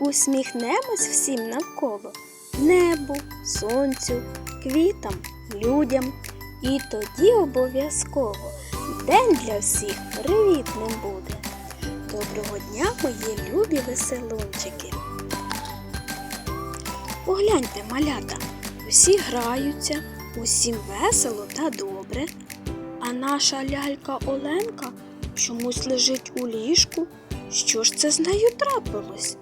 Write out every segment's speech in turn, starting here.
Усміхнемось всім навколо небу, сонцю, квітам, людям. І тоді обов'язково день для всіх привітним буде. Доброго дня, мої любі веселунчики. Погляньте, малята, усі граються, усім весело та добре. А наша лялька Оленка чомусь лежить у ліжку. Що ж це з нею трапилось?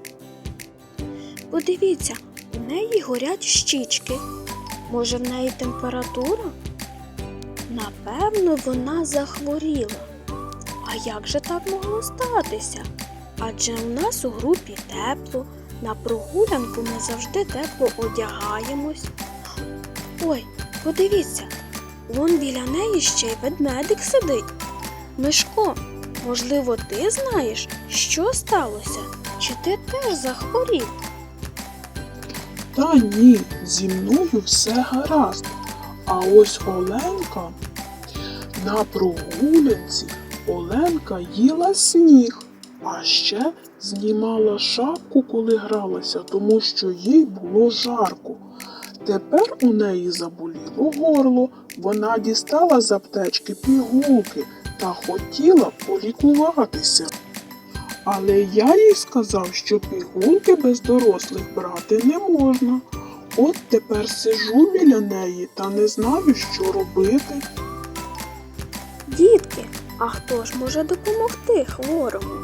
Подивіться, у неї горять щічки. Може, в неї температура? Напевно, вона захворіла. А як же так могло статися? Адже у нас у групі тепло, на прогулянку ми завжди тепло одягаємось. Ой, подивіться, вон біля неї ще й ведмедик сидить. Мишко, можливо, ти знаєш, що сталося? Чи ти теж захворів? Та ні, зі мною все гаразд. А ось Оленка на прогулянці Оленка їла сніг, а ще знімала шапку, коли гралася, тому що їй було жарко. Тепер у неї заболіло горло. Вона дістала з аптечки пігулки та хотіла полікуватися. Але я їй сказав, що пігулки без дорослих брати не можна. От тепер сижу біля неї та не знаю, що робити. Дітки, а хто ж може допомогти хворому?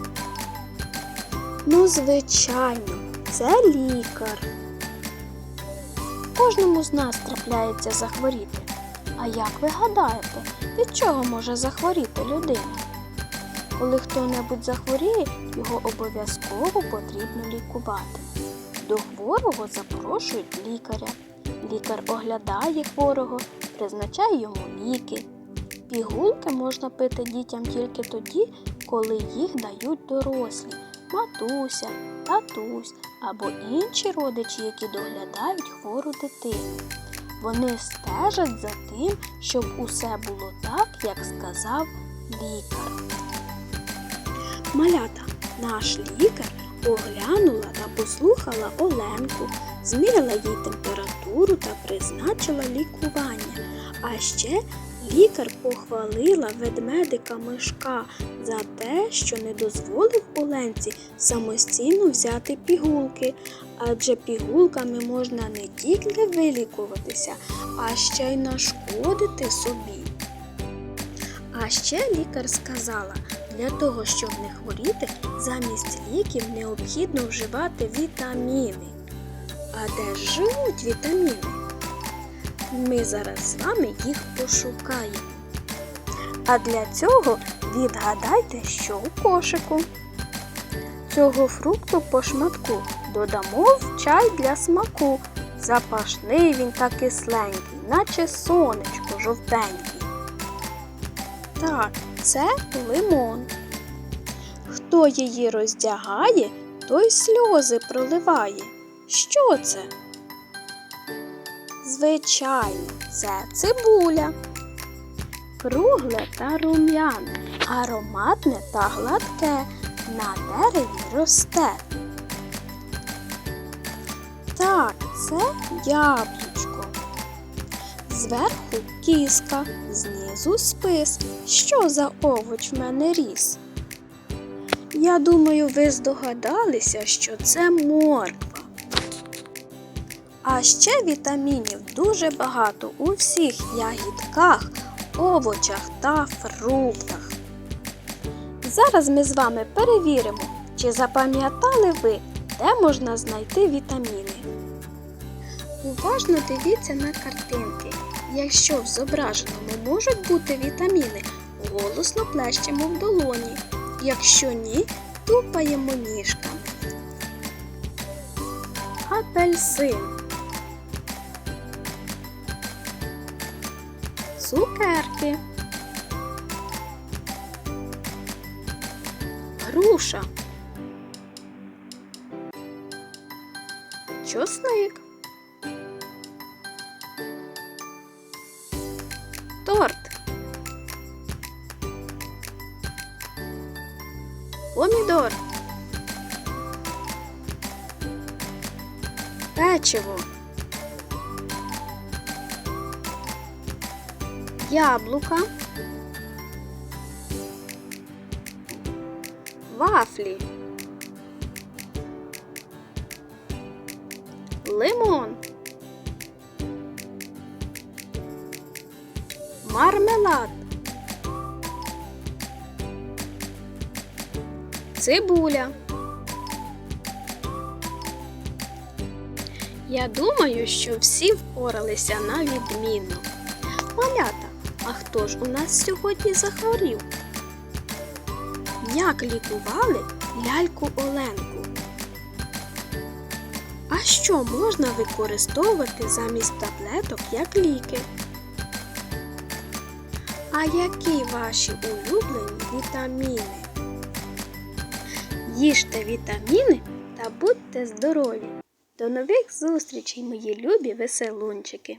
Ну, звичайно, це лікар. Кожному з нас трапляється захворіти. А як ви гадаєте, від чого може захворіти людина? Коли хто-небудь захворіє, його обов'язково потрібно лікувати. До хворого запрошують лікаря. Лікар оглядає хворого, призначає йому ліки. Пігулки можна пити дітям тільки тоді, коли їх дають дорослі, матуся, татусь або інші родичі, які доглядають хвору дитину. Вони стежать за тим, щоб усе було так, як сказав лікар. Малята, наш лікар оглянула та послухала Оленку, зміряла їй температуру та призначила лікування. А ще лікар похвалила ведмедика мишка за те, що не дозволив Оленці самостійно взяти пігулки, адже пігулками можна не тільки вилікуватися, а ще й нашкодити собі. А ще лікар сказала, для того, щоб не хворіти, замість ліків необхідно вживати вітаміни. А де ж живуть вітаміни? Ми зараз з вами їх пошукаємо. А для цього відгадайте, що у кошику. Цього фрукту по шматку додамо в чай для смаку. Запашний він та кисленький, наче сонечко жовтенький. Так, це лимон. Хто її роздягає, той сльози проливає. Що це? Звичайно, це цибуля. Кругле та рум'яне, ароматне та гладке, на дереві росте. Так, це яблучко. Зверху кіска, знизу спис. Що за овоч в мене ріс? Я думаю, ви здогадалися, що це морква. А ще вітамінів дуже багато у всіх ягідках, овочах та фруктах. Зараз ми з вами перевіримо, чи запам'ятали ви, де можна знайти вітаміни. Уважно дивіться на картинки. Якщо в зображеному можуть бути вітаміни, голосно плещемо в долоні. Якщо ні, тупаємо ніжками. Апельсин. Цукерки. Груша. Чосник. Помідор. Печиво. Яблука. Вафлі. Лимон. Мармелад. Цибуля. Я думаю, що всі впоралися на відмінно. Малята, а хто ж у нас сьогодні захворів? Як лікували ляльку Оленку? А що можна використовувати замість таблеток як ліки? А які ваші улюблені вітаміни? Їжте вітаміни та будьте здорові! До нових зустрічей, мої любі веселунчики!